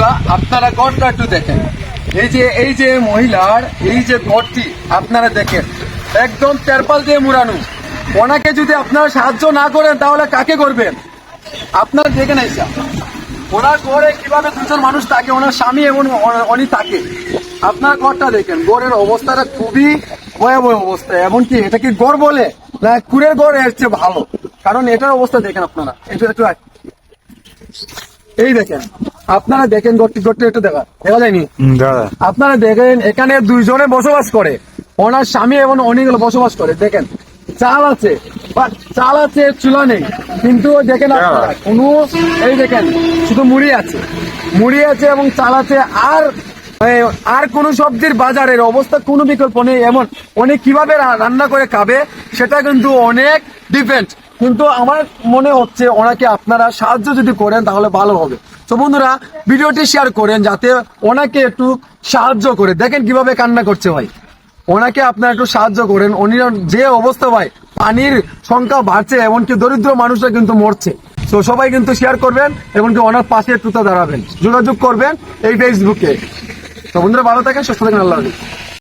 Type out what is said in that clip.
বন্ধুরা, আপনারা গড়টা একটু দেখেন। এই যে এই যে মহিলার, এই যে গড়টি আপনারা দেখেন, একদম তেরপাল দিয়ে মুড়ানো। ওনাকে যদি আপনারা সাহায্য না করেন, তাহলে কাকে করবেন? আপনারা দেখেন এইসা ওনার ঘরে কীভাবে দুজন মানুষ থাকে, ওনার স্বামী এবং উনি থাকে, আপনার ঘরটা দেখেন। গড়ের অবস্থাটা খুবই ভয়াবহ অবস্থা। এমনকি এটা কি গড় বলে? না কুড়ের গড় এর চেয়ে ভালো। কারণ এটার অবস্থা দেখেন আপনারা। এটা একটু এই দেখেন। আপনারা দেখেন গড়টি গড়টি একটু দেখা দেখা যায়নি? আপনারা দেখেন এখানে দুইজনে বসবাস করে। ওনার স্বামী এবং উনি বসবাস করে দেখেন। চাল আছে বাট চাল আছে চুলা নেই। কিন্তু দেখেন আপনারা কোনো এই দেখেন শুধু মুড়ি আছে। মুড়ি আছে এবং চাল আছে। আর আর কোন সবজির বাজারের অবস্থা কোনো বিকল্প নেই। এমন উনি কীভাবে রান্না করে খাবে সেটা কিন্তু অনেক ডিপেন্ড কিন্তু আমার মনে হচ্ছে ওনাকে আপনারা সাহায্য যদি করেন তাহলে ভালো হবে। তো বন্ধুরা, ভিডিওটি শেয়ার করেন যাতে ওনাকে একটু সাহায্য করে। দেখেন কীভাবে কান্না করছে ভাই। ওনাকে আপনারা একটু সাহায্য করেন। উনি যে অবস্থা ভাই, পানির সংখ্যা বাড়ছে, এমনকি দরিদ্র মানুষরা কিন্তু মরছে। তো সবাই কিন্তু শেয়ার করবেন, এমনকি ওনার পাশে একটু দাঁড়াবেন যোগাযোগ করবেন এই ফেসবুকে তো বন্ধুরা, ভালো থাকেন, সুস্থ থাকেন, আল্লাহ।